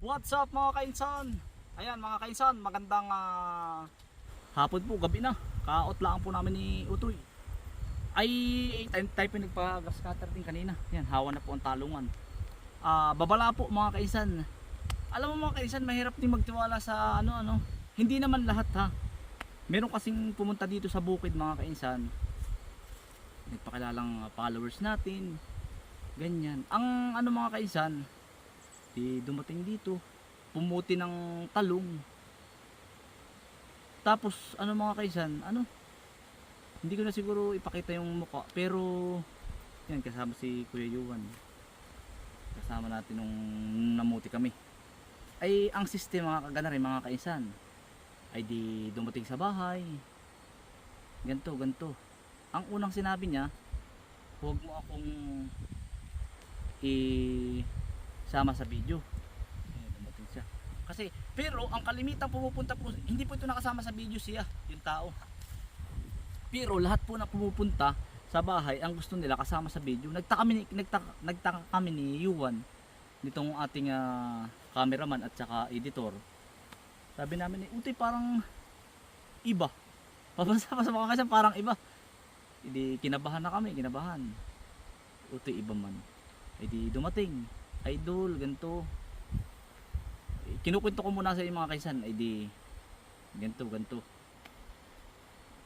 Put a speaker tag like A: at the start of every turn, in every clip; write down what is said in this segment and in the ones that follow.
A: What's up mga kainsan? Ayan mga kainsan, magandang ah, hapon po, gabi na. Kaot lang po namin ni Utoy. Ay, tayo, tayo po nagpa-gas cutter din kanina. Yan, hawa na po ang talungan. Ah, babala po mga kainsan. Alam mo mga kainsan, mahirap din magtiwala sa ano ano. Hindi naman lahat ha. Meron kasing pumunta dito sa bukid mga kainsan. Nagpakilalang ah, followers natin. Ganyan. Ang ano mga kainsan, di dumating dito pumuti ng talong. Tapos ano mga kaisan ano? Hindi ko na siguro ipakita yung mukha pero yan kasama si Kuya Yuan. Kasama natin nung namuti kami. Ay ang system mga kagana mga kaisan. Ay di dumating sa bahay. Ganto ganto. Ang unang sinabi niya huwag mo akong i sama sa video. Ayan, dumating siya. Kasi, pero ang kalimitang pumupunta po, hindi po ito nakasama sa video siya, yung tao. Pero lahat po na pumupunta sa bahay, ang gusto nila kasama sa video. Nagtaka kami, ni- nagtaka, nagtaka kami ni Yuan, nitong ating ah, cameraman at saka editor. Sabi namin, eh, utoy parang iba. Pabasa pa sa mga kasi parang iba. Hindi, kinabahan na kami, kinabahan. Utoy iba man. Ay di dumating idol, ganito. Eh, Kinukwento ko muna sa inyo mga kaisan, ay di, ganito, ganito.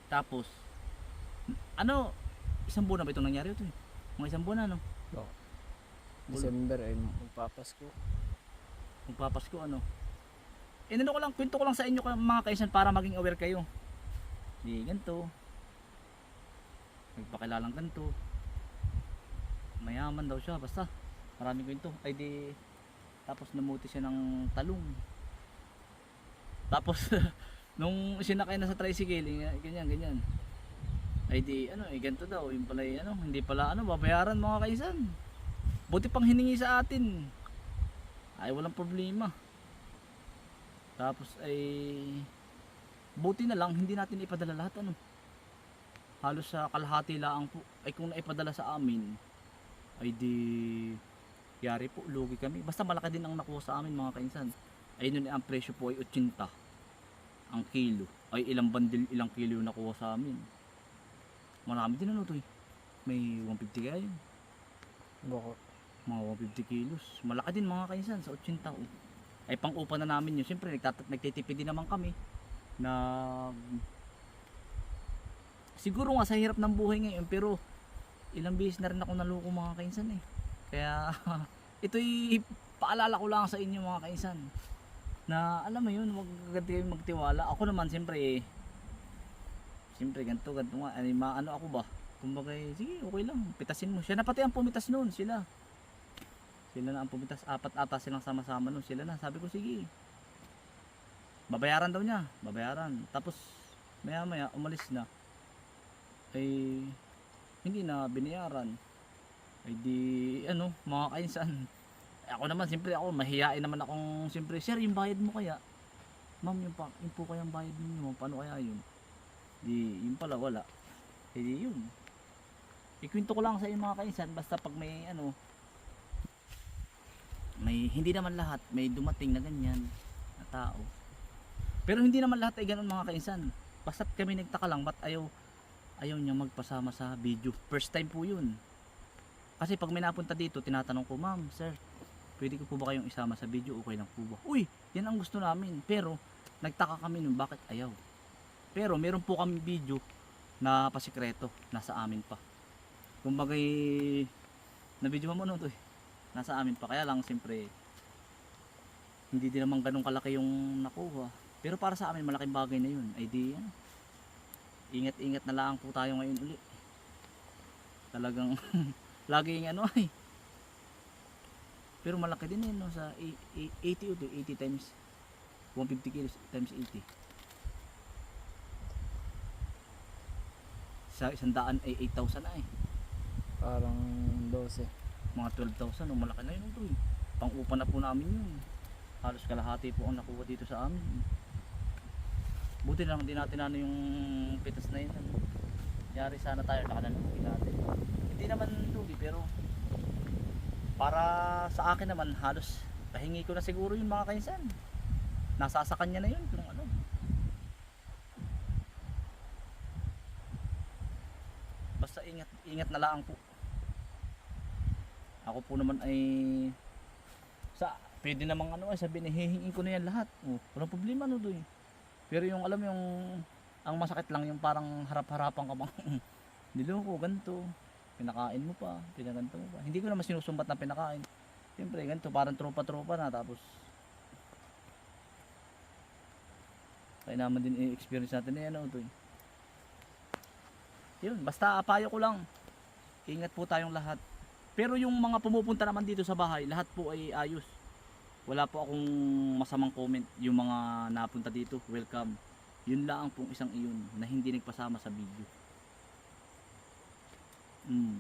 A: Tapos, ano, isang buwan na ba itong nangyari ito eh? Mga isang buwan na, no?
B: Oo. December ay magpapasko.
A: Magpapasko, ano? Eh, ano ko lang, kwento ko lang sa inyo mga kaisan para maging aware kayo. Di, ganito. Nagpakilalang ganito. Mayaman daw siya, basta. Maraming kwento. Ay di, tapos namuti siya ng talong. Tapos, nung sinakay na sa tricycle, eh, ganyan, ganyan. Ay di, ano, eh, ganito daw. Yung pala, eh, ano, hindi pala, ano, babayaran mga kaisan. Buti pang hiningi sa atin. Ay, walang problema. Tapos ay buti na lang hindi natin ipadala lahat ano. Halos sa kalahati lang po. Ay kung naipadala sa amin ay di yari po lugi kami. Basta malaki din ang nakuha sa amin mga kainsan. Ay nun ang presyo po ay 80 ang kilo. Ay ilang bandil ilang kilo yung nakuha sa amin. Marami din ano to eh. May 150 kaya yun.
B: Bako.
A: Mga 150 kilos. Malaki din mga kainsan sa 80 oh. Ay pang upa na namin yun. Siyempre nagtat- nagtitipid din naman kami. Na siguro nga sa hirap ng buhay ngayon pero ilang beses na rin ako naluko mga kainsan eh. Kaya ito'y paalala ko lang sa inyo mga kainsan na alam mo yun, wag kayo magtiwala. Ako naman siyempre eh, siyempre ganito, ganito nga, ano, maano ako ba? Kumbaga, eh, sige, okay lang, pitasin mo. Siya na pati ang pumitas noon, sila. Sila na ang pumitas, apat ata silang sama-sama noon, sila na. Sabi ko, sige. Babayaran daw niya, babayaran. Tapos, maya maya, umalis na. Ay, hindi na binayaran. Ay di, ano, mga kainsan. Ako naman, siyempre ako, mahihain naman akong, siyempre, sir, yung bayad mo kaya? Ma'am, yung, pa, yung po kayang bayad ninyo, paano kaya yun? Di, yun pala, wala. Eh di, yun. Ikwento ko lang sa inyo mga kainsan, basta pag may, ano, may, hindi naman lahat, may dumating na ganyan, na tao. Pero hindi naman lahat ay ganun mga kainsan. Basta't kami nagtaka lang, ba't ayaw, ayaw niya magpasama sa video. First time po yun. Kasi pag may napunta dito, tinatanong ko, ma'am, sir, pwede ko po ba kayong isama sa video? Okay lang po ba? Uy, yan ang gusto namin. Pero, nagtaka kami nun, bakit ayaw? Pero, meron po kami video na pasikreto, nasa amin pa. Kumbaga, na video mo no to eh. Nasa amin pa. Kaya lang, siyempre, hindi din naman ganun kalaki yung nakuha. Pero para sa amin, malaking bagay na yun. Ay di, ano, ingat-ingat na lang po tayo ngayon uli. Talagang, laging ano ay. Pero malaki din yun, no, sa i- i- 80 o 80 times 150 kilos times 80. Sa isang daan ay 8,000 na eh.
B: Parang 12.
A: Mga 12,000, o malaki na yun ito eh. Pang-upa na po namin yun. Halos kalahati po ang nakuha dito sa amin. Buti lang, hindi natin ano yung pitas na yun. Ano. Yari sana tayo, nakanalugi natin. Hindi naman lugi, pero para sa akin naman halos pahingi ko na siguro yung mga kainsan. Nasa sa kanya na yun kung ano. Basta ingat, ingat na lang po. Ako po naman ay sa pwede namang ano ay sabihin hihingin ko na yan lahat. Oh, walang problema no doy. Pero yung alam yung ang masakit lang yung parang harap-harapan ka bang niloko ganito pinakain mo pa pinaganto mo pa. Hindi ko naman sinusumbat na pinakain. Siyempre ganito parang tropa-tropa na tapos kaya naman din i-experience natin na yan ano, doy. yun basta payo ko lang. Ingat po tayong lahat. Pero yung mga pumupunta naman dito sa bahay lahat po ay ayos. Wala po akong masamang comment. Yung mga napunta dito welcome. Yun lang pong isang iyon na hindi nagpasama sa video mm.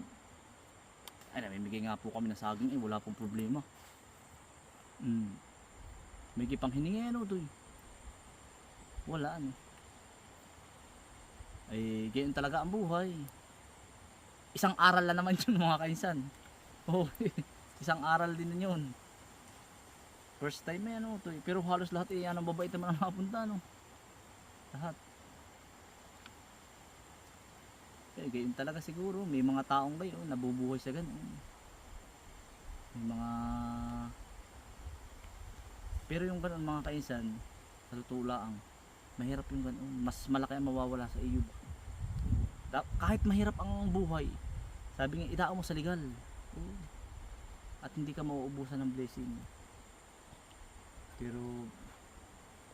A: ay namimigay nga po kami ng saging eh wala pong problema mm. may gipang hiningi ano to eh. wala ano ay gayon talaga ang buhay isang aral na naman yun mga kainsan oh, isang aral din yun first time eh ano to eh. pero halos lahat eh anong babait naman ang napunta no lahat eh gayon talaga siguro. May mga taong kayo nabubuhay sa ganun. May mga pero yung ganun mga kainsan sa lang mahirap yung ganun. Mas malaki ang mawawala sa iyo. Kahit mahirap ang buhay sabi nga idaan mo sa legal. At hindi ka mauubusan ng blessing. Pero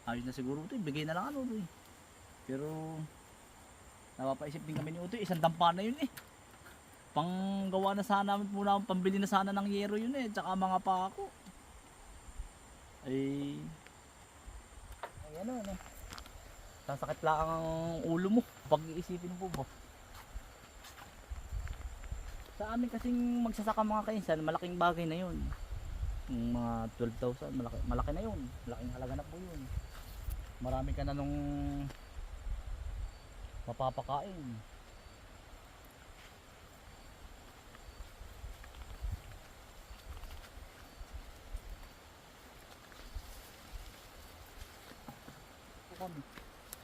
A: ayos na siguro ito bigay na lang ano ito eh. pero napapaisip din kami ni Utoy isang dampa na yun eh. Panggawa na sana namin po namin pambili na sana ng yero yun eh tsaka mga pako. Ay ay ano ano? Sasakit lang ang ulo mo. Pag iisipin mo ba sa amin kasing magsasaka mga kainsan malaking bagay na yun. Yung mga 12,000 malaki, malaki na yun. Malaking halaga na po yun. Marami ka na nung mapapakain.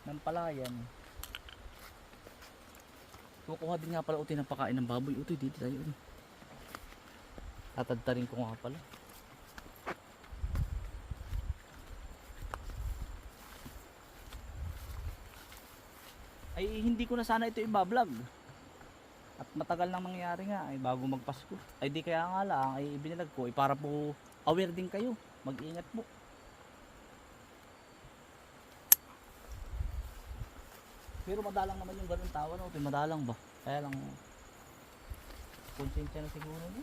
A: Ng palayan. Kukuha din nga pala utoy ng pakain ng baboy. Utoy dito tayo utoy tatadtarin ko nga pala ay hindi ko na sana ito ibablog at matagal nang mangyari nga ay bago magpasko ay di kaya nga lang ay ibinilag ko ay para po aware din kayo mag ingat po pero madalang naman yung ganun tawa no? madalang ba kaya lang konsensya na siguro no?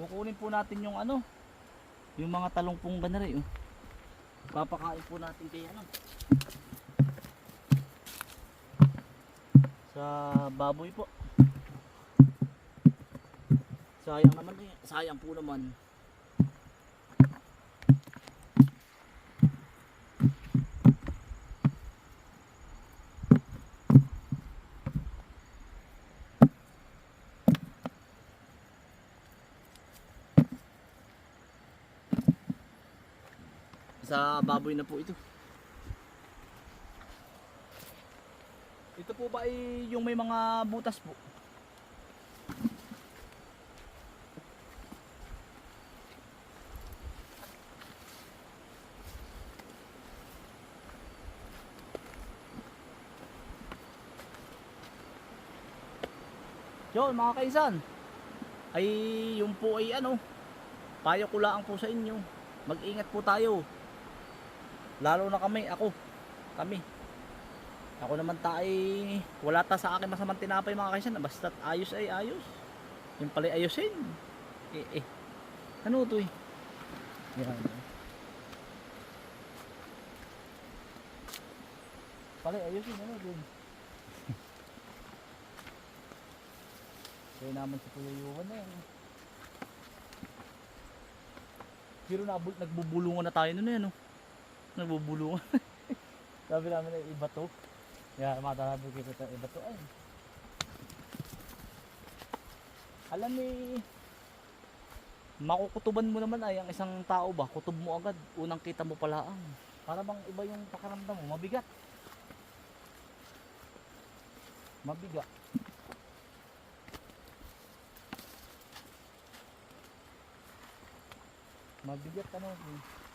A: kukunin po natin yung ano yung mga talong pong ganari oh. Papakain po natin kay ano. Sa baboy po. Sayang naman eh. Sayang po naman. Sa baboy na po ito. Ito po ba yung may mga butas po? Yun mga kaisan ay yung po ay ano payo ko lang po sa inyo mag-ingat po tayo lalo na kami ako. Kami. Ako naman tayo wala ta sa akin masamang tinapay mga kaisan. Basta ayos ay ayos. Yung pala ayusin. Eh eh. Ano to eh? Yan. Pala ayusin ano dun? Kaya naman sa tuyayuhan na yan. Pero nabul, nagbubulungan na tayo nun eh nagbubulungan sabi namin ay iba to kaya matatabi kita tayo iba to ay alam ni makukutuban mo naman ay ang isang tao ba, kutob mo agad, unang kita mo pala ang. Para bang iba yung pakaramdam mo, mabigat. Mabigat. Mabigat ano. eh.